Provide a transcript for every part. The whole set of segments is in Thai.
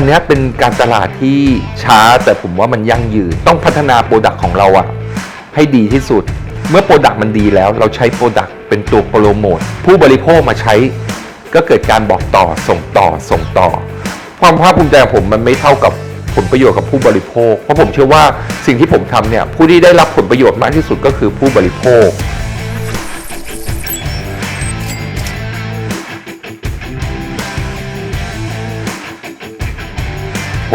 อันนี้เป็นการตลาดที่ช้าแต่ผมว่ามันยั่งยืน ต้องพัฒนาโปรดักต์ของเราอะให้ดีที่สุด เมื่อโปรดักต์มันดีแล้ว เราใช้โปรดักต์เป็นตัวโปรโมทผู้บริโภคมาใช้ ก็เกิดการบอกต่อส่งต่อส่งต่อ ความภาคภูมิใจของผมมันไม่เท่ากับผลประโยชน์กับผู้บริโภค เพราะผมเชื่อว่าสิ่งที่ผมทำเนี่ยผู้ที่ได้รับผลประโยชน์มากที่สุดก็คือผู้บริโภค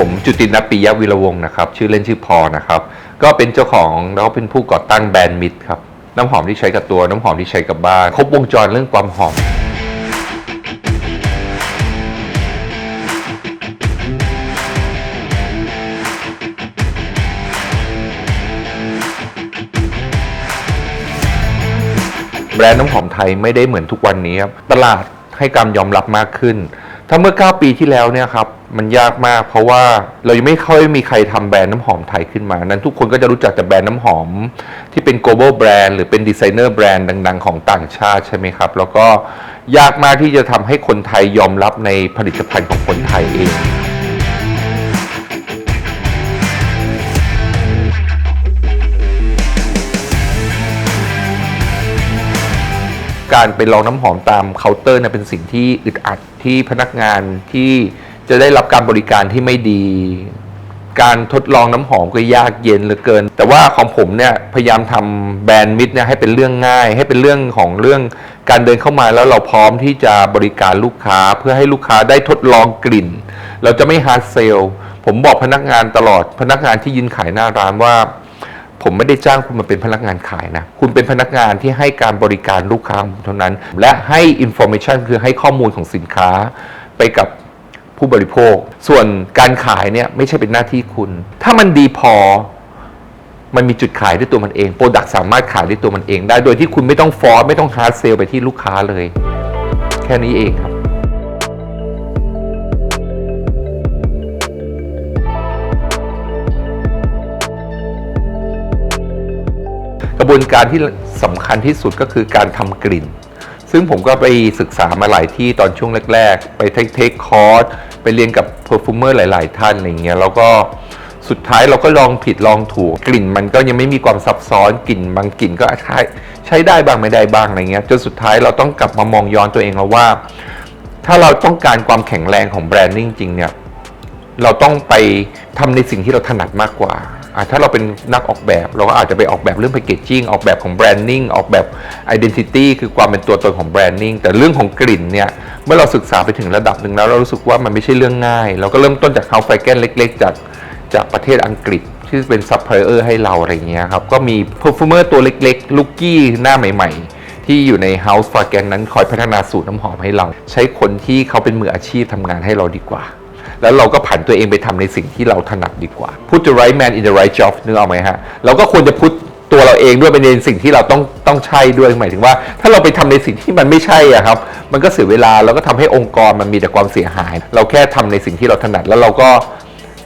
ผมจุตินปิยะวิรวงศ์นะครับ ชื่อเล่นชื่อพอนะครับ ก็เป็นเจ้าของแล้วก็เป็นผู้ก่อตั้งแบรนด์มิดครับ น้ำหอมที่ใช้กับตัว น้ำหอมที่ใช้กับบ้าน ครบวงจรเรื่องความหอม แบรนด์น้ำหอมไทยไม่ได้เหมือนทุกวันนี้ครับ ตลาดให้การยอมรับมากขึ้น ถ้าเมื่อ 9 ปีที่แล้วเนี่ยครับ มันยากมาก เพราะว่าเรายังไม่ค่อยมีใครทำแบรนด์น้ำหอมไทยขึ้นมา นั้นทุกคนก็จะรู้จักแต่แบรนด์น้ำหอม ที่เป็น global brand หรือเป็นดีไซเนอร์แบรนด์ดัง ๆ ของต่างชาติใช่ไหมครับ แล้วก็ยากมากที่จะทำให้คนไทยยอมรับในผลิตภัณฑ์ของคนไทยเองการไปลองน้ำหอมตามเคาน์เตอร์เนี่ยเป็นสิ่งที่อึดอัดที่พนักงานที่ จะได้รับการบริการที่ไม่ดี การทดลองน้ำหอมก็ยากเย็นเหลือเกิน แต่ว่าของผมเนี่ยพยายามทำแบรนด์มิดเนี่ยให้เป็นเรื่องง่าย ให้เป็นเรื่องของเรื่องการเดินเข้ามาแล้วเราพร้อมที่จะบริการลูกค้าเพื่อให้ลูกค้าได้ทดลองกลิ่น เราจะไม่ฮาร์ดเซลผมบอกพนักงานตลอด พนักงานที่ยืนขายหน้าร้านว่า ผมไม่ได้จ้างคุณมาเป็นพนักงานขายนะ คุณเป็นพนักงานที่ให้การบริการลูกค้าเท่านั้น และให้ information คือให้ข้อมูลของสินค้าไปกับ ผู้บริโภค ส่วนการขายเนี่ยไม่ใช่เป็นหน้าที่คุณ ถ้ามันดีพอ มันมีจุดขายด้วยตัวมันเองโปรดักต์สามารถขายด้วยตัวมันเอง ได้โดยที่คุณไม่ต้องฟอร์สไม่ต้องฮาร์ดเซลไปที่ลูกค้าเลย แค่นี้เองครับกระบวนการที่สำคัญที่สุดก็คือการทำกลิ่น ซึ่งผมก็ไปศึกษามาหลายที่ตอนช่วงแรก ๆ ไปเทคคอร์สไปเรียนกับเพอร์ฟูเมอร์หลาย ๆ ท่านอะไรเงี้ยแล้วก็สุดท้ายเราก็ลองผิดลองถูก กลิ่นมันก็ยังไม่มีความซับซ้อนกลิ่นบางกลิ่นก็ใช้ใช้ได้บ้างไม่ได้บ้างอะไรเงี้ยจนสุดท้ายเราต้องกลับมามองย้อนตัวเองแล้วว่า ถ้าเราต้องการความแข็งแรงของแบรนดิ้งจริงเนี่ยเราต้องไปทำในสิ่งที่เราถนัดมากกว่า ถ้าเราเป็นนักออกแบบ เราก็อาจจะไปออกแบบเรื่องแพคเกจจิ้งออกแบบของแบรนดิ้งออกแบบไอดีนิตี้คือความเป็นตัวตนของแบรนดิ้งแต่เรื่องของกลิ่นเนี่ยเมื่อเราศึกษาไปถึงระดับหนึ่งแล้วเรารู้สึกว่ามันไม่ใช่เรื่องง่าย เราก็เริ่มต้นจากเฮาส์ไฟแกนเล็ก ๆ จากจากประเทศอังกฤษที่เป็นซัพพลายเออร์ให้เราอะไรเงี้ยครับก็มีเพอร์ฟูเมอร์ตัวเล็กๆลูกกี้หน้าใหม่ ๆที่อยู่ใน House f a g a n นั้นคอยพัฒนาสูตรน้ำหอมให้เรา ใช้คนที่เขาเป็นมืออาชีพทำงานให้เราดีกว่า แล้วเราก็ผันตัวเองไปทำในสิ่งที่เราถนัดดีกว่า put the right man in the right job นึกออกไหมฮะ เราก็ควรจะพุทตัวเราเองด้วยไปในสิ่งที่เราต้องต้องใช่ด้วยหมายถึงว่า ถ้าเราไปทำในสิ่งที่มันไม่ใช่อะครับ มันก็เสียเวลาแล้วก็ทำให้องค์กรมันมีแต่ความเสียหาย เราแค่ทำในสิ่งที่เราถนัดแล้วเราก็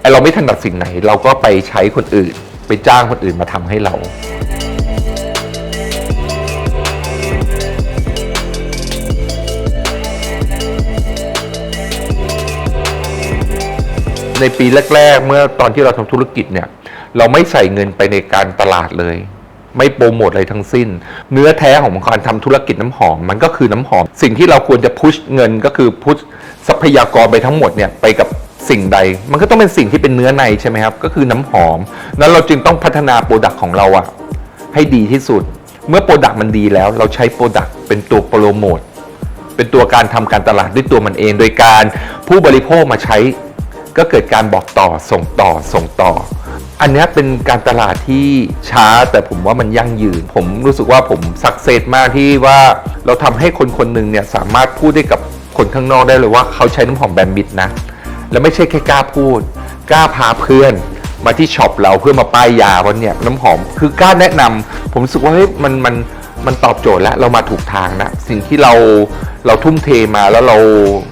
ไอเราไม่ถนัดสิ่งไหน เราก็ไปใช้คนอื่น ไปจ้างคนอื่นมาทำให้เรา ในปีแรก ๆ เมื่อตอนที่เราทำธุรกิจเนี่ย เราไม่ใส่เงินไปในการตลาดเลย ไม่โปรโมทอะไรทั้งสิ้น เนื้อแท้ของการทำธุรกิจน้ำหอม มันก็คือน้ำหอม สิ่งที่เราควรจะพุชเงินก็คือพุชทรัพยากรไปทั้งหมดเนี่ยไปกับสิ่งใด มันก็ต้องเป็นสิ่งที่เป็นเนื้อในใช่ไหมครับ ก็คือน้ำหอม นั้นเราจึงต้องพัฒนาโปรดักต์ของเราอะให้ดีที่สุด เมื่อโปรดักต์มันดีแล้ว เราใช้โปรดักต์เป็นตัวโปรโมทเป็นตัวการทำการตลาดด้วยตัวมันเอง โดยการผู้บริโภคมาใช้ ก็เกิดการบอกต่อส่งต่อส่งต่อ อันนี้เป็นการตลาดที่ช้าแต่ผมว่ามันยั่งยืน ผมรู้สึกว่าผมสักเซสมากที่ว่าเราทำให้คนคนหนึ่งเนี่ยสามารถพูดได้กับคนข้างนอกได้เลยว่าเขาใช้น้ำหอมแบรนด์มิดนะ แล้วไม่ใช่แค่กล้าพูด กล้าพาเพื่อนมาที่ช็อปเราเพื่อมาป้ายยาว่าเนี่ยน้ำหอมคือกล้าแนะนำผมรู้สึกว่าเฮ้ยมันมันมันตอบโจทย์แล้วเรามาถูกทางนะสิ่งที่เรา เราทุ่มเทมาแล้วเรา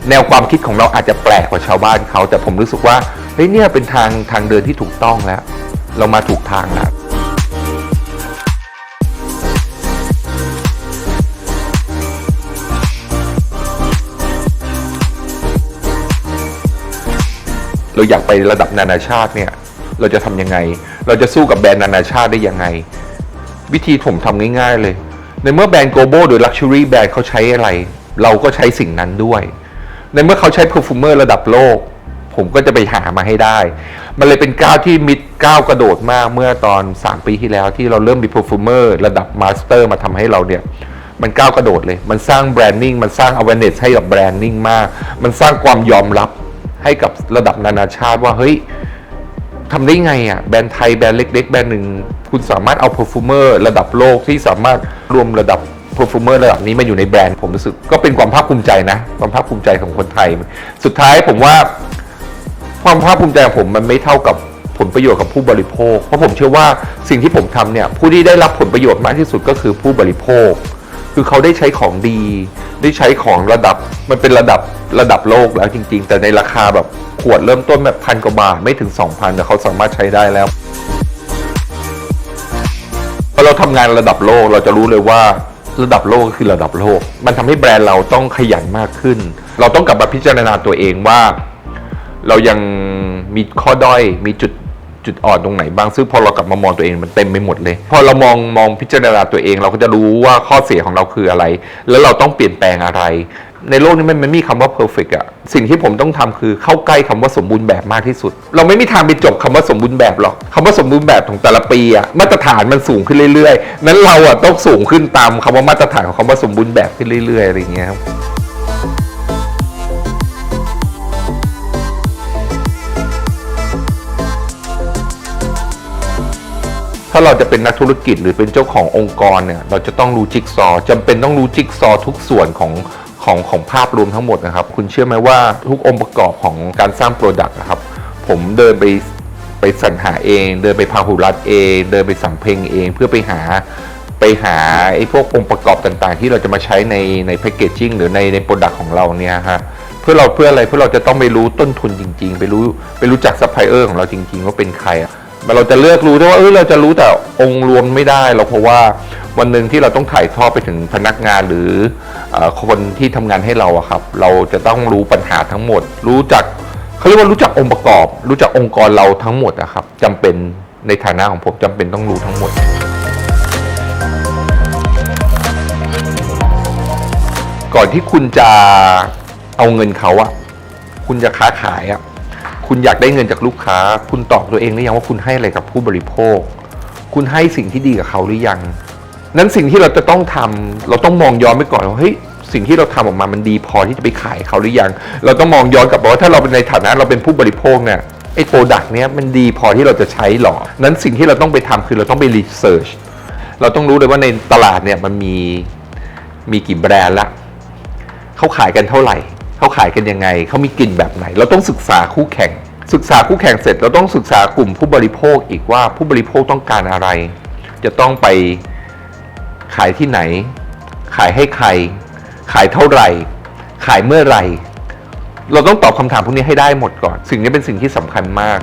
แนวความคิดของเราอาจจะแปลกกว่าชาวบ้านเขา แต่ผมรู้สึกว่าเฮ้ยเนี่ยเป็นทางทางเดินที่ถูกต้องแล้ว เรามาถูกทางแล้วเราอยากไประดับนานาชาติเนี่ยเราจะทำยังไง เราจะสู้กับแบรนด์นานาชาติได้ยังไง วิธีผมทำง่ายๆเลย ในเมื่อแบรนด์ global หรือ luxury แบรนด์เขาใช้อะไร เราก็ใช้สิ่งนั้นด้วย ในเมื่อเขาใช้ perfumer ระดับโลก ผมก็จะไปหามาให้ได้ มันเลยเป็นก้าวที่มิดก้าวกระโดดมากเมื่อตอน 3 ปีที่แล้วที่เราเริ่มมี perfumer ระดับ master มาทำให้เราเนี่ยมันก้าวกระโดดเลย มันสร้างแบรนดิ้ง มันสร้าง awareness ให้กับแบรนดิ้งมาก มันสร้างความยอมรับให้กับระดับนานาชาติว่า เฮ้ยทำได้ไงอะ แบรนด์ไทย แบรนด์เล็ก ๆ แบรนด์หนึ่ง คุณสามารถเอา perfumer ระดับโลกที่สามารถรวมระดับ perfumer ระดับนี้มาอยู่ในแบรนด์ผมรู้สึกก็เป็นความภาคภูมิใจนะ ความภาคภูมิใจของคนไทย สุดท้ายผมว่าความภาคภูมิใจของผมมันไม่เท่ากับผลประโยชน์กับผู้บริโภค เพราะผมเชื่อว่าสิ่งที่ผมทำเนี่ยผู้ที่ได้รับผลประโยชน์มากที่สุดก็คือผู้บริโภค คือเขาได้ใช้ของดี ได้ใช้ของระดับมันเป็นระดับระดับโลกแล้วจริง ๆ แต่ในราคาแบบขวดเริ่มต้นแบบพันกว่าบาทไม่ถึง 2,000แต่เขาสามารถใช้ได้แล้วพอเราทำงานระดับโลกเราจะรู้เลยว่า ระดับโลกก็คือระดับโลก มันทำให้แบรนด์เราต้องขยันมากขึ้น เราต้องกลับมาพิจารณาตัวเองว่า เรายังมีข้อด้อยมีจุด จุดอ่อนตรงไหนบ้างซึ่งพอเรากลับมามองตัวเองมันเต็มไปหมดเลย พอเรามองมองพิจารณาตัวเอง เราก็จะรู้ว่าข้อเสียของเราคืออะไร แล้วเราต้องเปลี่ยนแปลงอะไร ในโลกนี้มันไม่มีคำว่า perfect อะสิ่งที่ผมต้องทำคือเข้าใกล้คำว่าสมบูรณ์แบบมากที่สุด เราไม่มีทางไปจบคำว่าสมบูรณ์แบบหรอกคำว่าสมบูรณ์แบบของแต่ละปีอะมาตรฐานมันสูงขึ้นเรื่อยๆ นั้นเราอะต้องสูงขึ้นตามคำว่ามาตรฐานของคำว่าสมบูรณ์แบบขึ้นเรื่อยๆอะไรอย่างเงี้ยครับ ถ้าเราจะเป็นนักธุรกิจหรือเป็นเจ้าขององค์กรเนี่ยเราจะต้องรู้จิ๊กซอว์จำเป็นต้องรู้จิ๊กซอว์ทุกส่วนของของของภาพรวมทั้งหมดนะครับ คุณเชื่อไหมว่าทุกองค์ประกอบของการสร้างโปรดักต์นะครับ ผมเดินไปไปสรรหาเอง เดินไปพาหุรัตเอง เดินไปสัมเพลงเองเพื่อไปหาไปหาไอ้พวกองค์ประกอบต่างๆ ที่เราจะมาใช้ในในแพคเกจจิ้งหรือในในโปรดักต์ของเราเนี่ยฮะเพื่อเราเพื่ออะไรเพื่อเราจะต้องไปรู้ต้นทุนจริง ๆ ไปรู้ไปรู้จักซัพพลายเออร์ของเราจริง ๆ ว่าเป็นใครอะ เราจะเลือกรู้ได้ว่าเออเราจะรู้แต่องค์รวมไม่ได้เราเพราะว่าวันหนึ่งที่เราต้องถ่ายทอดไปถึงพนักงานหรืออคนที่ทำงานให้เราอะครับ เราจะต้องรู้ปัญหาทั้งหมด รู้จักเขาเรียกว่ารู้จักองค์ประกอบ รู้จักองค์กรเราทั้งหมดอะครับจำเป็นในฐานะของผมจำเป็นต้องรู้ทั้งหมดก่อนที่คุณจะเอาเงินเขาอะคุณจะค้าขายอะ คุณอยากได้เงินจากลูกค้า คุณตอบตัวเองหรือยังว่าคุณให้อะไรกับผู้บริโภค คุณให้สิ่งที่ดีกับเขาหรือยัง นั้นสิ่งที่เราจะต้องทำเราต้องมองย้อนไปก่อนว่าเฮ้ยสิ่งที่เราทำออกมามันดีพอที่จะไปขายเขาหรือยัง เราต้องมองย้อนกลับไปว่าถ้าเราเป็นในฐานะเราเป็นผู้บริโภคเนี่ยไอ้โปรดักต์เนี้ยมันดีพอที่เราจะใช้หรอ นั้นสิ่งที่เราต้องไปทำคือเราต้องไปรีเสิร์ชเราต้องรู้เลยว่าในตลาดเนี่ยมันมีมีกี่แบรนด์ละเขาขายกันเท่าไหร่ เขาขายกันยังไง เขามีกลิ่นแบบไหน เราต้องศึกษาคู่แข่ง ศึกษาคู่แข่งเสร็จ เราต้องศึกษากลุ่มผู้บริโภคอีกว่าผู้บริโภคต้องการอะไร จะต้องไปขายที่ไหน ขายให้ใคร ขายเท่าไหร่ ขายเมื่อไหร่ เราต้องตอบคำถามพวกนี้ให้ได้หมดก่อน สิ่งนี้เป็นสิ่งที่สำคัญมาก